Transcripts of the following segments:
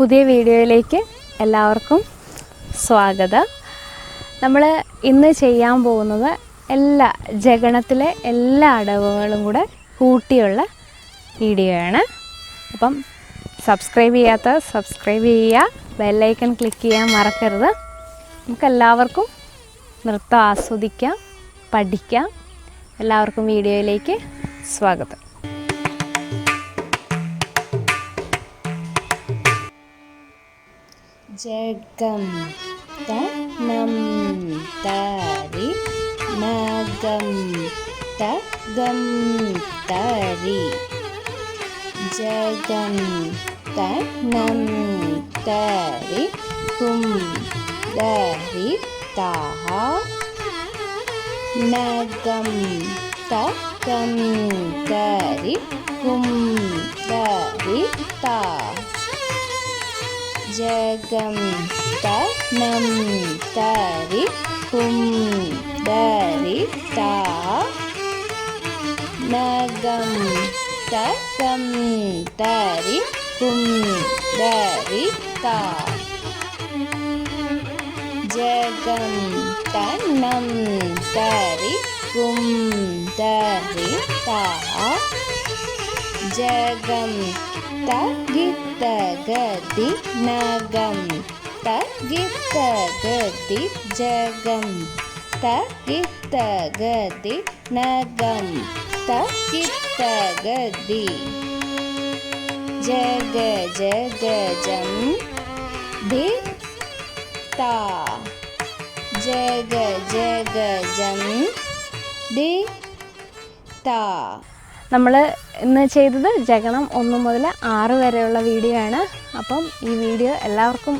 പുതിയ വീഡിയോയിലേക്ക് എല്ലാവർക്കും സ്വാഗതം. നമ്മൾ ഇന്ന് ചെയ്യാൻ പോകുന്നത് എല്ലാ ജഗണത്തിലെ എല്ലാ അടവുകളും കൂടെ കൂട്ടിയുള്ള വീഡിയോയാണ് അപ്പം സബ്സ്ക്രൈബ് ചെയ്യാത്ത സബ്സ്ക്രൈബ് ചെയ്യുക ബെല്ലൈക്കൺ ക്ലിക്ക് ചെയ്യാൻ മറക്കരുത്. നമുക്കെല്ലാവർക്കും നൃത്തം ആസ്വദിക്കാം പഠിക്കാം. എല്ലാവർക്കും വീഡിയോയിലേക്ക് സ്വാഗതം. జగంత నంతరి నగంత గంతరి జగంత నంతరి కుందరి తాహ. నగంత గంతరి కుందరి తాహ. జగంత నంతరి పుందరి తా నగం తగం తరి పుందరి తా జగం తనం తరి పుందరి తా जगं तगति नगं त गीतगति जगं त गति नगं तदि जगजं दिता जग जगजं दिता നമ്മൾ ഇന്ന് ചെയ്തത് ജഗണം ഒന്ന് മുതൽ ആറ് വരെയുള്ള വീഡിയോ ആണ്. അപ്പം ഈ വീഡിയോ എല്ലാവർക്കും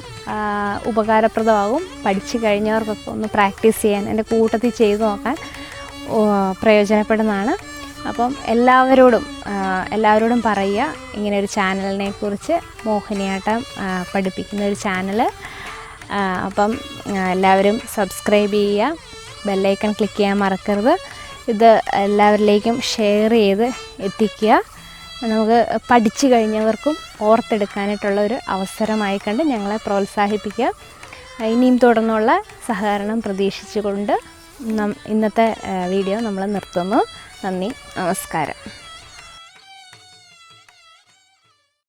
ഉപകാരപ്രദമാകും. പഠിച്ചു കഴിഞ്ഞവർക്കൊക്കെ ഒന്ന് പ്രാക്ടീസ് ചെയ്യാൻ എന്റെ കൂട്ടത്തിൽ ചെയ്തു നോക്കാൻ പ്രയോജനപ്പെടുന്നതാണ്. അപ്പം എല്ലാവരോടും എല്ലാവരോടും പറയുക ഇങ്ങനെ ഒരു ചാനലിനെ കുറിച്ച് മോഹിനിയാട്ടം പഠിപ്പിക്കുന്ന ഒരു ചാനൽ അപ്പം എല്ലാവരും സബ്സ്ക്രൈബ് ചെയ്യുക ബെല്ലൈക്കൺ ക്ലിക്ക് ചെയ്യാൻ മറക്കരുത്. ഇത് എല്ലാവരിലേക്കും ഷെയർ ചെയ്ത് എത്തിക്കുക. നമുക്ക് പഠിച്ചു കഴിഞ്ഞവർക്കും ഓർത്തെടുക്കാനായിട്ടുള്ള ഒരു അവസരമായി കണ്ട് ഞങ്ങളെ പ്രോത്സാഹിപ്പിക്കുക. ഇനിയും തുടർന്നുള്ള സഹകരണം പ്രതീക്ഷിച്ചുകൊണ്ട് ഇന്നത്തെ വീഡിയോ നമ്മൾ നിർത്തുന്നു. നന്ദി നമസ്കാരം.